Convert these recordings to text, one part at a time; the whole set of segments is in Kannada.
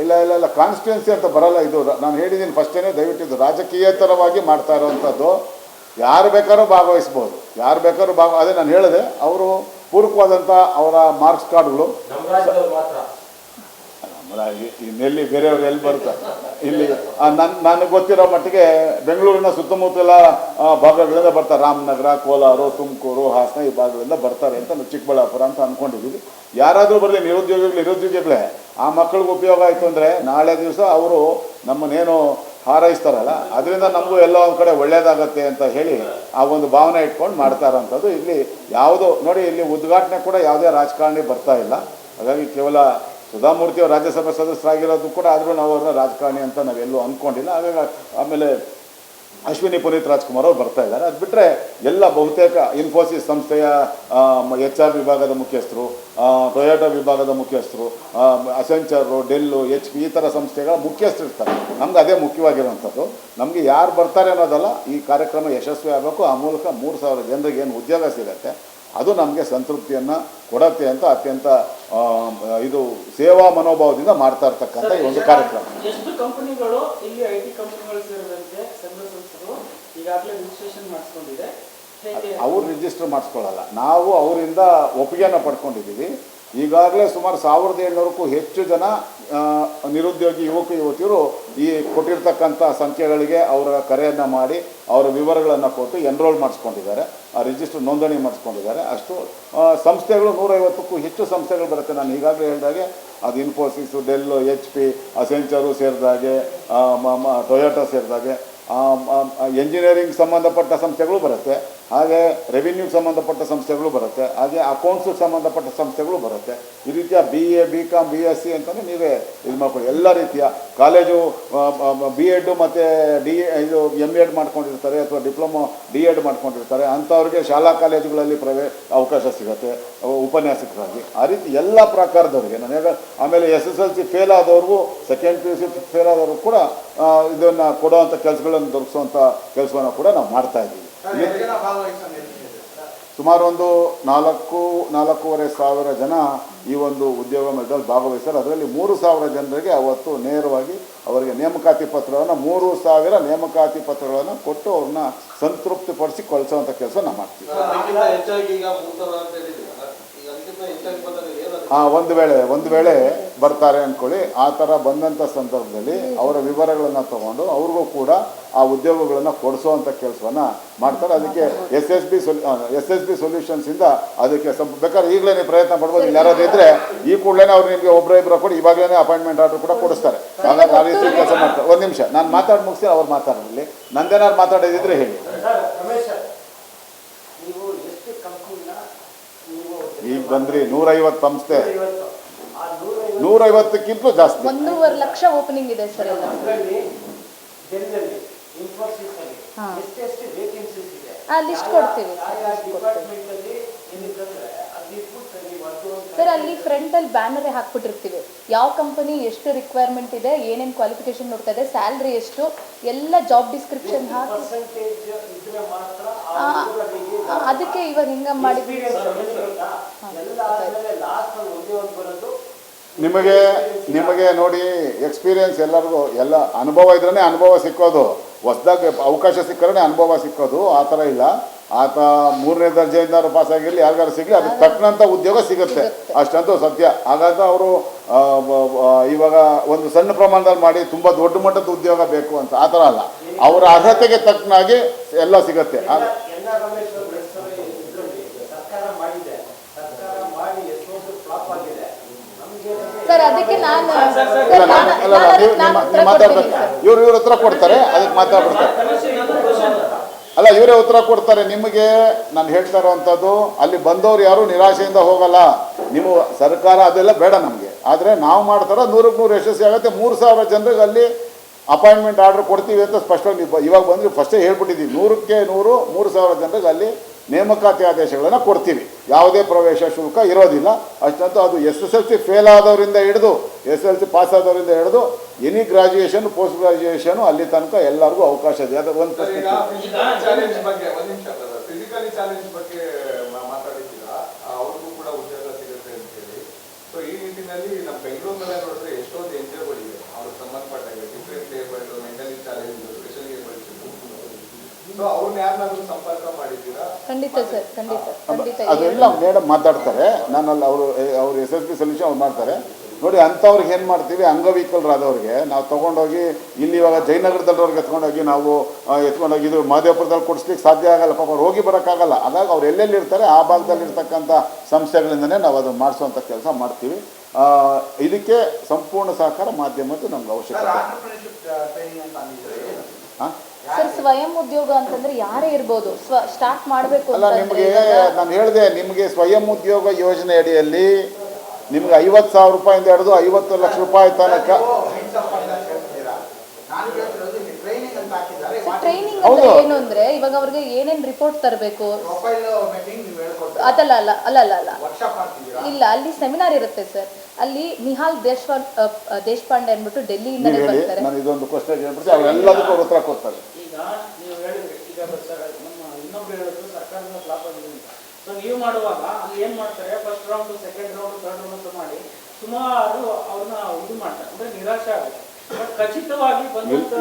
ಇಲ್ಲ ಇಲ್ಲ ಇಲ್ಲ ಕಾನ್ಸ್ಟಿಟ್ಯೂನ್ಸಿ ಅಂತ ಬರಲ್ಲ ಇದು. ನಾನು ಹೇಳಿದ್ದೀನಿ ಫಸ್ಟೇನೆ ದಯವಿಟ್ಟು ಇದು ರಾಜಕೀಯೇತರವಾಗಿ ಮಾಡ್ತಾ ಇರೋವಂಥದ್ದು ಯಾರು ಬೇಕಾದ್ರೂ ಭಾಗವಹಿಸ್ಬೋದು. ಯಾರು ಬೇಕಾದ್ರೂ ಭಾಗ ಅದೇ ನಾನು ಹೇಳಿದೆ ಅವರು ಪೂರಕವಾದಂಥ ಅವರ ಮಾರ್ಕ್ಸ್ ಕಾರ್ಡ್ಗಳು ನಮ್ಮ ಇನ್ನೆಲ್ಲಿ ಬೇರೆಯವ್ರು ಎಲ್ಲಿ ಬರ್ತಾರೆ ಇಲ್ಲಿ ನನ್, ನನಗೆ ಗೊತ್ತಿರೋ ಮಟ್ಟಿಗೆ ಬೆಂಗಳೂರಿನ ಸುತ್ತಮುತ್ತಲ ಭಾಗಗಳಿಂದ ಬರ್ತಾರೆ ರಾಮನಗರ, ಕೋಲಾರ, ತುಮಕೂರು, ಹಾಸನ ಈ ಭಾಗಗಳಿಂದ ಬರ್ತಾರೆ ಅಂತ ನಾವು ಚಿಕ್ಕಬಳ್ಳಾಪುರ ಅಂತ ಅಂದ್ಕೊಂಡಿದ್ದೀವಿ ಯಾರಾದರೂ ಬರಲಿ, ನಿರುದ್ಯೋಗಿಗಳು, ನಿರುದ್ಯೋಗಿಗಳೇ, ಆ ಮಕ್ಕಳಿಗೆ ಉಪಯೋಗ ಆಯಿತು ಅಂದರೆ ನಾಳೆ ದಿವಸ ಅವರು ನಮ್ಮನ್ನೇನು ಹಾರೈಸ್ತಾರಲ್ಲ, ಅದರಿಂದ ನಮಗೂ ಎಲ್ಲ ಒಂದು ಕಡೆ ಒಳ್ಳೇದಾಗತ್ತೆ ಅಂತ ಹೇಳಿ ಆ ಒಂದು ಭಾವನೆ ಇಟ್ಕೊಂಡು ಮಾಡ್ತಾರಂಥದ್ದು ಇಲ್ಲಿ ಯಾವುದೋ, ನೋಡಿ, ಇಲ್ಲಿ ಉದ್ಘಾಟನೆ ಕೂಡ ಯಾವುದೇ ರಾಜಕಾರಣಿ ಬರ್ತಾ ಇಲ್ಲ. ಹಾಗಾಗಿ ಕೇವಲ ಸುಧಾಮೂರ್ತಿ ಅವರು ರಾಜ್ಯಸಭೆ ಸದಸ್ಯರಾಗಿರೋದು ಕೂಡ ಆದರೂ ನಾವು ಅವ್ರನ್ನ ರಾಜಕಾರಣಿ ಅಂತ ನಾವೆಲ್ಲೂ ಅಂದ್ಕೊಂಡಿಲ್ಲ ಹಾಗಾಗಿ ಆಮೇಲೆ ಅಶ್ವಿನಿ ಪುನೀತ್ ರಾಜ್ಕುಮಾರ್ ಅವರು ಬರ್ತಾ ಇದ್ದಾರೆ. ಅದು ಬಿಟ್ಟರೆ ಎಲ್ಲ ಬಹುತೇಕ ಇನ್ಫೋಸಿಸ್ ಸಂಸ್ಥೆಯ ಎಚ್ ಆರ್ ವಿಭಾಗದ ಮುಖ್ಯಸ್ಥರು ಟೊಯೋಟಾ ವಿಭಾಗದ ಮುಖ್ಯಸ್ಥರು ಅಸೆಂಚರು ಡೆಲ್ಲು ಎಚ್ ಪಿ ಈ ಥರ ಸಂಸ್ಥೆಗಳ ಮುಖ್ಯಸ್ಥರು ಇರ್ತಾರೆ. ನಮ್ಗೆ ಅದೇ ಮುಖ್ಯವಾಗಿರುವಂಥದ್ದು. ನಮಗೆ ಯಾರು ಬರ್ತಾರೆ ಅನ್ನೋದಲ್ಲ ಈ ಕಾರ್ಯಕ್ರಮ ಯಶಸ್ವಿ ಆಗಬೇಕು. ಆ ಮೂಲಕ ಮೂರು ಸಾವಿರ ಜನರಿಗೆ ಏನು ಉದ್ಯೋಗ ಸಿಗತ್ತೆ. ಅದು ನಮಗೆ ಸಂತೃಪ್ತಿಯನ್ನು ಕೊಡತ್ತೆ ಅಂತ ಅತ್ಯಂತ ಇದು ಸೇವಾ ಮನೋಭಾವದಿಂದ ಮಾಡ್ತಾ ಇರ್ತಕ್ಕಂಥ ಈ ಒಂದು ಕಾರ್ಯಕ್ರಮ. ಎಷ್ಟು ಕಂಪನಿಗಳು ಇಲ್ಲಿ ಐ ಟಿ ಕಂಪನಿಗಳು ಸೇರಿದಂತೆ ಸಂಘ ಸಂಸ್ಥೆಗಳು ಈಗಾಗಲೇ ರಿಜಿಸ್ಟ್ರೇಷನ್ ಮಾಡಿಸ್ಕೊಂಡಿದೆ. ಹೇಗೆ? ಅವ್ರು ರಿಜಿಸ್ಟರ್ ಮಾಡಿಸ್ಕೊಳ್ಳಲ್ಲ. ನಾವು ಅವರಿಂದ ಒಪ್ಪಿಗೆಯನ್ನು ಪಡ್ಕೊಂಡಿದ್ದೀವಿ. ಈಗಾಗಲೇ ಸುಮಾರು ಸಾವಿರದ ಏಳ್ನೂರಕ್ಕೂ ಹೆಚ್ಚು ಜನ ನಿರುದ್ಯೋಗಿ ಯುವಕ, ಯುವತಿಯರು ಈ ಕೊಟ್ಟಿರ್ತಕ್ಕಂಥ ಸಂಖ್ಯೆಗಳಿಗೆ ಅವರ ಕರೆಯನ್ನು ಮಾಡಿ ಅವರ ವಿವರಗಳನ್ನು ಕೊಟ್ಟು ಎನ್ರೋಲ್ ಮಾಡಿಸ್ಕೊಂಡಿದ್ದಾರೆ. ಆ ರಿಜಿಸ್ಟರ್ ನೋಂದಣಿ ಮಾಡಿಸ್ಕೊಂಡಿದ್ದಾರೆ. ಅಷ್ಟು ಸಂಸ್ಥೆಗಳು ನೂರೈವತ್ತಕ್ಕೂ ಹೆಚ್ಚು ಸಂಸ್ಥೆಗಳು ಬರುತ್ತೆ. ನಾನು ಈಗಾಗಲೇ ಹೇಳಿದಾಗೆ ಅದು Infosys Dell H P Accenture ಸೇರಿದಾಗೆ Toyota ಸೇರಿದಾಗೆ ಎಂಜಿನಿಯರಿಂಗ್ ಸಂಬಂಧಪಟ್ಟ ಸಂಸ್ಥೆಗಳು ಬರುತ್ತೆ. ಹಾಗೆ ರೆವಿನ್ಯೂಗೆ ಸಂಬಂಧಪಟ್ಟ ಸಂಸ್ಥೆಗಳು ಬರುತ್ತೆ. ಹಾಗೆ ಅಕೌಂಟ್ಸ್ಗೆ ಸಂಬಂಧಪಟ್ಟ ಸಂಸ್ಥೆಗಳು ಬರುತ್ತೆ. ಈ ರೀತಿಯ B A B com B S C ಅಂತಲೇ ನೀವೇ ಇದು ಮಾಡ್ಕೊಳ್ಳಿ. ಎಲ್ಲ ರೀತಿಯ ಕಾಲೇಜು ಬಿ ಎಡ್ ಮತ್ತು ಡಿ ಇದು ಎಂ ಎಡ್ ಮಾಡ್ಕೊಂಡಿರ್ತಾರೆ ಅಥವಾ ಡಿಪ್ಲೊಮೊ ಡಿ ಎಡ್ ಮಾಡ್ಕೊಂಡಿರ್ತಾರೆ. ಅಂಥವ್ರಿಗೆ ಶಾಲಾ ಕಾಲೇಜುಗಳಲ್ಲಿ ಪ್ರವೇ, ಅವಕಾಶ ಸಿಗುತ್ತೆ. ಉಪನ್ಯಾಸಕರಾಗಿ. ಆ ರೀತಿ ಎಲ್ಲ ಪ್ರಕಾರದವ್ರಿಗೆ. ನಾನು ಹೇಳ ಆಮೇಲೆ S S L C fail ಆದವ್ರಿಗೂ second P U C fail ಆದವ್ರಿಗೂ ಕೂಡ ಇದನ್ನು ಕೊಡೋವಂಥ ಕೆಲಸಗಳನ್ನು ದೊರಕಿಸುವಂಥ ಕೆಲಸವನ್ನು ಕೂಡ ನಾವು ಮಾಡ್ತಾ ಇದ್ದೀವಿ. ಇಲ್ಲಿ ಸುಮಾರು ಒಂದು ನಾಲ್ಕು ನಾಲ್ಕೂವರೆ ಸಾವಿರ ಜನ ಈ ಒಂದು ಉದ್ಯೋಗ ಮೇಳದಲ್ಲಿ ಭಾಗವಹಿಸ್ತಾರೆ ಅದರಲ್ಲಿ ಮೂರು ಸಾವಿರ ಜನರಿಗೆ ಅವತ್ತು ನೇರವಾಗಿ ಅವರಿಗೆ ನೇಮಕಾತಿ ಪತ್ರಗಳನ್ನು ಮೂರು ಸಾವಿರ ನೇಮಕಾತಿ ಪತ್ರಗಳನ್ನು ಕೊಟ್ಟು ಅವ್ರನ್ನ ಸಂತೃಪ್ತಿಪಡಿಸಿ ಕೊಳಿಸುವಂಥ ಕೆಲಸ ನಾವು ಮಾಡ್ತೀವಿ. ಹಾಂ ಒಂದು ವೇಳೆ ಒಂದು ವೇಳೆ ಬರ್ತಾರೆ ಅಂದ್ಕೊಳ್ಳಿ ಆ ಥರ ಬಂದಂಥ ಸಂದರ್ಭದಲ್ಲಿ ಅವರ ವಿವರಗಳನ್ನು ತಗೊಂಡು ಅವ್ರಿಗೂ ಕೂಡ ಆ ಉದ್ಯೋಗಗಳನ್ನು ಕೊಡಿಸುವಂಥ ಕೆಲಸವನ್ನು ಮಾಡ್ತಾರೆ. ಅದಕ್ಕೆ ಎಸ್ ಎಸ್ ಬಿ ಸೊಲ್ಯೂ ಎಸ್ ಎಸ್ ಬಿ ಸೊಲ್ಯೂಷನ್ಸಿಂದ ಅದಕ್ಕೆ ಸ್ವಲ್ಪ ಬೇಕಾದ್ರೆ ಈಗಲೇ ನೀವು ಪ್ರಯತ್ನ ಪಡ್ಬೋದು ಇಲ್ಲಿ ಯಾರಾದ್ರೂ ಇದ್ದರೆ ಈ ಕೂಡಲೇ ಅವ್ರು ನಿಮಗೆ ಒಬ್ಬರ ಇಬ್ಬರ ಕೊಡಿ ಇವಾಗಲೇ ಅಪಾಯಿಂಟ್ಮೆಂಟ್ ಆರ್ಡರ್ ಕೂಡ ಕೊಡಿಸ್ತಾರೆ. ಹಾಗಾಗಿ ಆ ರೀತಿ ಕೆಲಸ ಮಾಡ್ತಾರೆ ಒಂದು ನಿಮಿಷ ನಾನು ಮಾತಾಡಿ ಮುಗಿಸಿ ಅವ್ರು ಮಾತಾಡಲಿ ನಂದೇನಾದ್ರು ಮಾತಾಡೋದಿದ್ರೆ ಹೇಳಿ. ಈಗ ಬಂದ್ರಿ ನೂರೈವತ್ತು ಸಂಸ್ಥೆ. ನೂರೈವತ್ತಕ್ಕಿಂತಲೂ ಜಾಸ್ತಿ. ಒಂದೂವರೆ ಲಕ್ಷ ಓಪನಿಂಗ್ ಇದೆ ಸರ್ ಆ, list ಕೊಡ್ತೀವಿ. ಸರ್ ಅಲ್ಲಿ ಫ್ರಂಟ್ ಅಲ್ಲಿ ಬ್ಯಾನರ್ ಹಾಕ್ಬಿಟ್ಟಿರ್ತೀವಿ. ಯಾವ ಕಂಪನಿ ಎಷ್ಟು ರಿಕ್ವೈರ್ಮೆಂಟ್ ಇದೆ ಏನೇನು ಕ್ವಾಲಿಫಿಕೇಶನ್ ನೋಡ್ತಾ ಇದೆ ಸ್ಯಾಲ್ರಿ ಎಷ್ಟು ಎಲ್ಲ ಜಾಬ್ ಡಿಸ್ಕ್ರಿಪ್ಷನ್ ಹಾಕಿ. ಅದಕ್ಕೆ ಇವಾಗ ಹಿಂಗ ಮಾಡಿ ನಿಮಗೆ ನಿಮಗೆ ನೋಡಿ ಎಕ್ಸ್ಪೀರಿಯನ್ಸ್ ಎಲ್ಲರಿಗೂ ಎಲ್ಲ ಅನುಭವ ಇದ್ರೇ ಅನುಭವ ಸಿಕ್ಕೋದು. ಹೊಸ್ದಾಗಿ ಅವಕಾಶ ಸಿಕ್ಕರೇ ಅನುಭವ ಸಿಕ್ಕೋದು ಆ ಥರ ಇಲ್ಲ. ಆತ ಮೂರನೇ ದರ್ಜೆಯಿಂದ ಪಾಸ್ ಆಗಿರಲಿ ಯಾರಿಗಾರು ಸಿಗಲಿ ಅದಕ್ಕೆ ತಕ್ಕನಂಥ ಉದ್ಯೋಗ ಸಿಗುತ್ತೆ. ಅಷ್ಟಂತೂ ಸತ್ಯ. ಹಾಗಾದ್ರೆ ಅವರು ಇವಾಗ ಒಂದು ಸಣ್ಣ ಪ್ರಮಾಣದಲ್ಲಿ ಮಾಡಿ ತುಂಬ ದೊಡ್ಡ ಮಟ್ಟದ ಉದ್ಯೋಗ ಬೇಕು ಅಂತ ಆ ಥರ ಅಲ್ಲ. ಅವರ ಅರ್ಹತೆಗೆ ತಕ್ಕನಾಗಿ ಎಲ್ಲ ಸಿಗುತ್ತೆ ಆ- ಎನ್ ಆರ್ ರಮೇಶ್ ಅವರು ಎರಡು ಸಾವಿರ ಇದ್ರಲ್ಲಿ ಸರ್ಕಾರ ಮಾಡಿದೆ ಸರ್ಕಾರ ಮಾಡಿ ಎಷ್ಟೊಂದು ಫ್ಲಾಪ್ ಆಗಿದೆ ನಮಗೆ ಸರ್ ಅದಕ್ಕೆ ನಾನು ಇಲ್ಲ, ನಾನು- ಅಲ್ಲ, ನೀವು ನೀವು ಮಾತಾಡ್ಬೇಕು ಇವ್ರು ಇವ್ರ ಹತ್ರ ಕೊಡ್ತಾರೆ ಅದಕ್ಕೆ ಮಾತಾಡ್ಬಿಡ್ತಾರೆ. ಅಲ್ಲ ಇವರೇ ಉತ್ತರ ಕೊಡ್ತಾರೆ. ನಿಮಗೆ ನಾನು ಹೇಳ್ತಾ ಇರೋವಂಥದ್ದು ಅಲ್ಲಿ ಬಂದವರು ಯಾರು ನಿರಾಶೆಯಿಂದ ಹೋಗಲ್ಲ. ನೀವು ಸರ್ಕಾರ ಅದೆಲ್ಲ ಬೇಡ ನಮಗೆ. ಆದರೆ ನಾವು ಮಾಡ್ತಾರೋ ನೂರಕ್ಕೆ ನೂರು ಯಶಸ್ವಿ ಆಗುತ್ತೆ. ಮೂರು ಸಾವಿರ ಜನರಿಗೆ ಅಲ್ಲಿ ಅಪಾಯಿಂಟ್ಮೆಂಟ್ ಆರ್ಡರ್ ಕೊಡ್ತೀವಿ ಅಂತ ಸ್ಪಷ್ಟವಾಗಿ ಬ- ಇವಾಗ ಬಂದ್ರೆ ಫಸ್ಟೇ ಹೇಳ್ಬಿಟ್ಟಿದ್ದೀವಿ. ನೂರಕ್ಕೆ ನೂರು ಮೂರು ಸಾವಿರ ಜನರಿಗೆ ಅಲ್ಲಿ ನೇಮಕಾತಿ ಆದೇಶಗಳನ್ನು ಕೊಡ್ತೀವಿ. ಯಾವುದೇ ಪ್ರವೇಶ ಶುಲ್ಕ ಇರೋದಿಲ್ಲ. ಅಷ್ಟಂತೂ ಅದು S S L C fail ಆದವರಿಂದ ಹಿಡಿದು ಎಸ್ ಎಲ್ ಸಿ ಪಾಸ್ ಆದವರಿಂದ ಹಿಡಿದು ಎನಿ ಗ್ರಾಜ್ಯುಯೇಷನ್ ಪೋಸ್ಟ್ ಗ್ರಾಜುಯೇಷನು ಅಲ್ಲಿ ತನಕ ಎಲ್ಲರಿಗೂ ಅವಕಾಶ ಇದೆ. ಅದು ಒಂದು ಸಂಪರ್ಕ ಖಂಡಿತ ಸರ್ ಖಂಡಿತ ಖಂಡಿತ ಅದೆಲ್ಲ ಮೇಡಮ್ ಮಾತಾಡ್ತಾರೆ. ನಾನಲ್ಲಿ ಅವರು ಅವ್ರು ಎಸ್ ಎಸ್ ಬಿ ಸೊಲ್ಯೂಷನ್ ಅವ್ರು ಮಾಡ್ತಾರೆ. ನೋಡಿ ಅಂಥವ್ರಿಗೆ ಏನು ಮಾಡ್ತೀವಿ ಅಂಗವಿಕಲರಾದವ್ರಿಗೆ ನಾವು ತೊಗೊಂಡೋಗಿ ಇಲ್ಲಿ ಇವಾಗ ಜಯನಗರದಲ್ಲಿವ್ರಿಗೆ ಎತ್ಕೊಂಡೋಗಿ ನಾವು ಎತ್ಕೊಂಡೋಗಿ ಇದು ಮಹದೇವಪುರದಲ್ಲಿ ಕೊಡಿಸ್ಲಿಕ್ಕೆ ಸಾಧ್ಯ ಆಗಲ್ಲ. ಪಾಪ ಅವ್ರು ಹೋಗಿ ಬರೋಕ್ಕಾಗಲ್ಲ. ಹಾಗಾಗಿ ಅವ್ರು ಎಲ್ಲೆಲ್ಲಿ ಇರ್ತಾರೆ ಆ ಭಾಗದಲ್ಲಿ ಇರ್ತಕ್ಕಂಥ ಸಂಸ್ಥೆಗಳಿಂದನೇ ನಾವು ಅದನ್ನು ಮಾಡಿಸುವಂಥ ಕೆಲಸ ಮಾಡ್ತೀವಿ. ಆ, ಇದಕ್ಕೆ ಸಂಪೂರ್ಣ ಸಹಕಾರ ಮಾಧ್ಯಮದ್ದು ನಮ್ಗೆ ಅವಶ್ಯಕತೆ. ಹಾಂ ಸರ್ ಸ್ವಯಂ ಉದ್ಯೋಗ ಅಂತಂದ್ರೆ ಯಾರೇ ಇರ್ಬೋದು ಸ್ವ ಸ್ಟಾರ್ಟ್ ಮಾಡಬೇಕು ಅಲ್ಲ ನಿಮಗೆ ನಾನು ಹೇಳಿದೆ ನಿಮಗೆ ಸ್ವಯಂ ಉದ್ಯೋಗ ಯೋಜನೆ ಅಡಿಯಲ್ಲಿ ನಿಮ್ಗೆ ಐವತ್ತು ಸಾವಿರ ರೂಪಾಯಿಂದ ಹಿಡಿದು ಐವತ್ತು ಲಕ್ಷ ರೂಪಾಯಿ ತನಕ ಟ್ರೈನಿಂಗ್ ಅಂತ ಹಾಕಿದ್ದಾರೆ ಟ್ರೈನಿಂಗ್ ಅಂದ್ರೆ ಏನು ಅಂದ್ರೆ ಇವಾಗ ಅವ್ರಿಗೆ ಏನೇನ್ ರಿಪೋರ್ಟ್ ತರಬೇಕು? ಪ್ರೊಫೈಲ್ ಮೀಟಿಂಗ್ ನೀವು ಹೇಳ್ಕೊಡ್ತೀರಾ? ಅದಲ್ಲ ಅಲ್ಲ ಅಲ್ಲ ಅಲ್ಲ ಅಲ್ಲ. ಇಲ್ಲ ಅಲ್ಲಿ ಸೆಮಿನಾರ್ ಇರುತ್ತೆ ಸರ್. ಅಲ್ಲಿ ನಿಹಾಲ್ ದೇಶ್ವಾ ದೇಶಪಾಂಡೆ ಅಂದ್ಬಿಟ್ಟು ಡೆಲ್ಲಿಯಿಂದ ಬರ್ತಾರೆ. ನಾನು ಇದೊಂದು ಅವರೆಲ್ಲದಕ್ಕೂ ಅವ್ರ ಉತ್ತರ ಕೊಡ್ತಾರೆ. ನೀವು ಹೇಳಿದ್ರಿ ಈಗ ಸರ್ ನಮ್ಮ ಇನ್ನೊಬ್ರು ಹೇಳಿದ್ರು ಸರ್ಕಾರದಿಂದ ಫ್ಲಾಪ್ ಆಗಿದೆ ಅಂತ. ಸೊ ನೀವು ಮಾಡುವಾಗ ಅಲ್ಲಿ ಏನ್ ಮಾಡ್ತಾರೆ? First round second round third round ಅಂತ ಮಾಡಿ ಸುಮಾರು ಅವ್ರನ್ನ ಇದು ಮಾಡ್ತಾರೆ. ಅಂದ್ರೆ ನಿರಾಶೆ ಆಗುತ್ತೆ. ಖಚಿತವಾಗಿ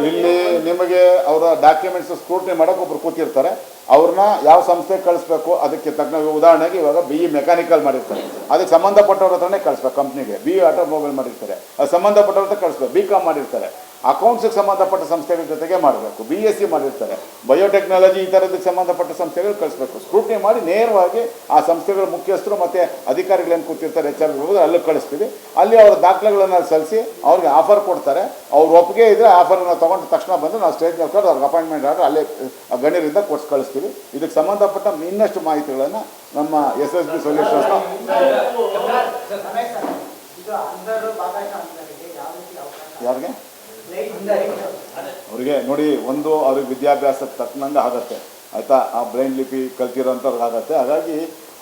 ಇಲ್ಲಿ ನಿಮಗೆ ಅವರ ಡಾಕ್ಯುಮೆಂಟ್ಸ್ ಸ್ಕ್ರೂಟ್ನಿ ಮಾಡೋಕೆ ಒಬ್ರು ಕೂತಿರ್ತಾರೆ. ಅವ್ರನ್ನ ಯಾವ ಸಂಸ್ಥೆಗೆ ಕಳಿಸ್ಬೇಕು? ಅದಕ್ಕೆ ತಕ್ಕ ಉದಾಹರಣೆಗೆ ಇವಾಗ ಬಿ ಇ ಮೆಕ್ಯಾನಿಕಲ್ ಮಾಡಿರ್ತಾರೆ. ಅದಕ್ಕೆ ಸಂಬಂಧಪಟ್ಟವ್ರ ಹತ್ರನೇ ಕಳಿಸ್ಬೇಕು ಕಂಪ್ನಿಗೆ ಬಿ ಇ ಆಟೋಮೊಬೈಲ್ ಮಾಡಿರ್ತಾರೆ. ಅದು ಸಂಬಂಧಪಟ್ಟವ್ರ ಹತ್ರ ಕಳಿಸ್ಬೇಕು. ಬಿ ಕಾಮ್ ಮಾಡಿರ್ತಾರೆ. ಅಕೌಂಟ್ಸಿಗೆ ಸಂಬಂಧಪಟ್ಟ ಸಂಸ್ಥೆಗಳ ಜೊತೆಗೆ ಮಾಡಬೇಕು. ಬಿ ಎಸ್ ಸಿ ಮಾಡಿರ್ತಾರೆ. ಬಯೋಟೆಕ್ನಾಲಜಿ ಈ ಥರದಕ್ಕೆ ಸಂಬಂಧಪಟ್ಟ ಸಂಸ್ಥೆಗಳು ಕಳಿಸ್ಬೇಕು. ಸ್ಕ್ರೂಟ್ನಿ ಮಾಡಿ ನೇರವಾಗಿ ಆ ಸಂಸ್ಥೆಗಳ ಮುಖ್ಯಸ್ಥರು ಮತ್ತು ಅಧಿಕಾರಿಗಳೇನು ಕೂತಿರ್ತಾರೆ ಎಚ್ ಆರ್ ಇರ್ಬೋದು ಅಲ್ಲಿಗೆ ಕಳಿಸ್ತೀವಿ. ಅಲ್ಲಿ ಅವರ ದಾಖಲೆಗಳನ್ನು ಸಲ್ಲಿಸಿ ಅವ್ರಿಗೆ ಆಫರ್ ಕೊಡ್ತಾರೆ. ಅವ್ರ ಒಪ್ಪಿಗೆ ಇದ್ದರೆ ಆಫರನ್ನು ತೊಗೊಂಡ ತಕ್ಷಣ ಬಂದು ನಾವು ಸ್ಟೇಜ್ ಮೇಲೆ ಅವ್ರಿಗೆ ಅಪಾಯಿಂಟ್ಮೆಂಟ್ ಆದರೆ ಅಲ್ಲೇ ಗಣ್ಯರಿಂದ ಕೊಟ್ಟು ಕಳಿಸ್ತೀವಿ. ಇದಕ್ಕೆ ಸಂಬಂಧಪಟ್ಟ ಇನ್ನಷ್ಟು ಮಾಹಿತಿಗಳನ್ನು ನಮ್ಮ ಎಸ್ ಎಸ್ ಬಿ ಸೊಲ್ಯೂಷನ್ಸ್ ಯಾರಿಗೆ? ಅವರಿಗೆ ನೋಡಿ, ಒಂದು ಅವ್ರಿಗೆ ವಿದ್ಯಾಭ್ಯಾಸ ತಕ್ಕನಂಗೆ ಆಗತ್ತೆ. ಆಯಿತಾ? ಆ ಬ್ರೈನ್ ಲಿಪಿ ಕಲ್ತಿರೋಂಥವ್ರಿಗೆ ಆಗತ್ತೆ. ಹಾಗಾಗಿ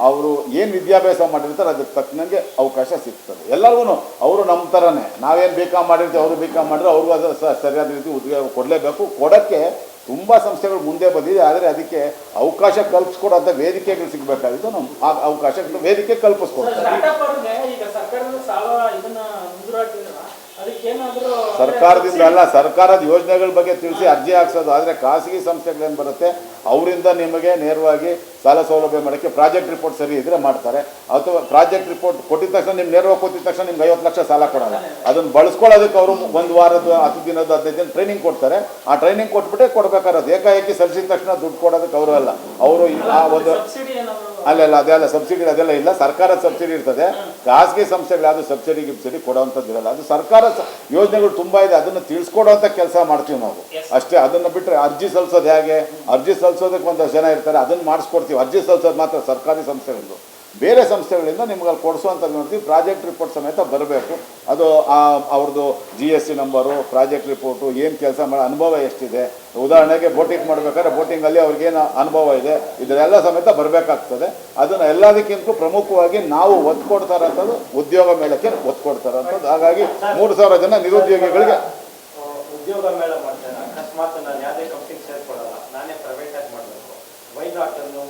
ಅವರು ಏನು ವಿದ್ಯಾಭ್ಯಾಸ ಮಾಡಿರ್ತಾರೆ ಅದಕ್ಕೆ ತಕ್ಕನಂಗೆ ಅವಕಾಶ ಸಿಗ್ತದೆ. ಎಲ್ಲರಿಗೂ ಅವರು ನಮ್ಮ ಥರನೇ ನಾವೇನು ಬೇಕಾ ಮಾಡಿರ್ತೀವಿ, ಅವರು ಬೇಕಾ ಮಾಡಿದ್ರೆ ಅವ್ರಿಗೂ ಅದು ಸರಿಯಾದ ರೀತಿ ಉದ್ಯೋಗ ಕೊಡಲೇಬೇಕು. ಕೊಡೋಕ್ಕೆ ತುಂಬ ಸಂಸ್ಥೆಗಳು ಮುಂದೆ ಬಂದಿದೆ. ಆದರೆ ಅದಕ್ಕೆ ಅವಕಾಶ ಕಲ್ಪಿಸ್ಕೊಡೋಂಥ ವೇದಿಕೆಗಳು ಸಿಗಬೇಕಾಗಿತ್ತು. ನಮ್ಮ ಆ ಅವಕಾಶಗಳು ವೇದಿಕೆ ಕಲ್ಪಿಸ್ಕೊಡ್ತಾರೆ. ಸರ್ಕಾರದಿಂದ ಅಲ್ಲ ಸರ್ಕಾರದ ಯೋಜನೆಗಳ ಬಗ್ಗೆ ತಿಳಿಸಿ ಅರ್ಜಿ ಹಾಕ್ಸೋದು. ಆದರೆ ಖಾಸಗಿ ಸಂಸ್ಥೆಗಳೇನು ಬರುತ್ತೆ? ಅವರಿಂದ ನಿಮಗೆ ನೇರವಾಗಿ ಸಾಲ ಸೌಲಭ್ಯ ಮಾಡೋಕ್ಕೆ ಪ್ರಾಜೆಕ್ಟ್ ರಿಪೋರ್ಟ್ ಸರಿ ಇದ್ರೆ ಮಾಡ್ತಾರೆ. ಅಥವಾ ಪ್ರಾಜೆಕ್ಟ್ ರಿಪೋರ್ಟ್ ಕೊಟ್ಟಿದ ತಕ್ಷಣ ನಿಮ್ಗೆ ನೇರವಾಗಿ ಕೊಟ್ಟಿದ ತಕ್ಷಣ ನಿಮ್ಗೆ ಐವತ್ತು ಲಕ್ಷ ಸಾಲ ಕೊಡೋಲ್ಲ. ಅದನ್ನು ಬಳಸ್ಕೊಳ್ಳೋದಕ್ಕೆ ಅವರು ಒಂದು ವಾರದ ಹತ್ತು ದಿನದ ಹದಿನೈದು ದಿನ ಟ್ರೈನಿಂಗ್ ಕೊಡ್ತಾರೆ. ಆ ಟ್ರೈನಿಂಗ್ ಕೊಟ್ಬಿಟ್ಟೆ ಕೊಡ್ಬೇಕಾರದು ಏಕಾಏಕಿ ಸಲ್ಲಿಸಿದ ತಕ್ಷಣ ದುಡ್ಡು ಕೊಡೋದಕ್ಕೆ ಅವರು ಅಲ್ಲ. ಅವರು ಆ ಒಂದು ಅಲ್ಲೆಲ್ಲ ಅದೆಲ್ಲ ಸಬ್ಸಿಡಿ ಅದೆಲ್ಲ ಇಲ್ಲ. ಸರ್ಕಾರದ ಸಬ್ಸಿಡಿ ಇರ್ತದೆ. ಖಾಸಗಿ ಸಂಸ್ಥೆಗಳು ಯಾವುದು ಸಬ್ಸಿಡಿ ಗಿಬ್ಸಿಡಿ ಕೊಡೋವಂಥದ್ದು ಇರಲ್ಲ. ಅದು ಸರ್ಕಾರ ಯೋಜನೆಗಳು ತುಂಬ ಇದೆ. ಅದನ್ನು ತಿಳಿಸ್ಕೊಡೋಂಥ ಕೆಲಸ ಮಾಡ್ತೀವಿ ನಾವು. ಅಷ್ಟೇ. ಅದನ್ನು ಬಿಟ್ಟರೆ ಅರ್ಜಿ ಸಲ್ಲಿಸೋದು ಹೇಗೆ? ಅರ್ಜಿ ಸಲ್ಲಿಸೋದಕ್ಕೆ ಒಂದಷ್ಟು ಜನ ಇರ್ತಾರೆ, ಅದನ್ನು ಮಾಡಿಸ್ಕೊಡ್ತೀವಿ. ಅರ್ಜಿ ಸಲ್ಲಿಸೋದು ಮಾತ್ರ ಸರ್ಕಾರಿ ಸಂಸ್ಥೆಗಳಿಂದು. ಬೇರೆ ಸಂಸ್ಥೆಗಳಿಂದ ನಿಮ್ಗೆ ಅಲ್ಲಿ ಕೊಡಿಸುವಂಥದ್ದು ನೋಡ್ತೀವಿ. ಪ್ರಾಜೆಕ್ಟ್ ರಿಪೋರ್ಟ್ ಸಮೇತ ಬರಬೇಕು. ಅದು ಅವ್ರದ್ದು G S T number, project report, ಏನು ಕೆಲಸ ಮಾಡೋ, ಅನುಭವ ಎಷ್ಟಿದೆ. ಉದಾಹರಣೆಗೆ ಬೋಟಿಂಗ್ ಮಾಡಬೇಕಾದ್ರೆ ಬೋಟಿಂಗಲ್ಲಿ ಅವ್ರಿಗೇನು ಅನುಭವ ಇದೆ. ಇದರೆಲ್ಲ ಸಮೇತ ಬರಬೇಕಾಗ್ತದೆ. ಅದನ್ನು ಎಲ್ಲದಕ್ಕಿಂತ ಪ್ರಮುಖವಾಗಿ ನಾವು ಒತ್ತು ಕೊಡ್ತಾರಂಥದ್ದು ಉದ್ಯೋಗ ಮೇಳಕ್ಕೆ ಒತ್ತು ಕೊಡ್ತಾರಂಥದ್ದು ಹಾಗಾಗಿ ಮೂರು ಸಾವಿರ ಜನ ನಿರುದ್ಯೋಗಿಗಳಿಗೆ ಉದ್ಯೋಗ ಮೇಳ ಮಾಡ್ತಾರೆ ಅಕಸ್ಮಾತ್ ನಾನು ಯಾವುದೇ ಕಂಪ್ನಿಗೆ Sonntag dann noch.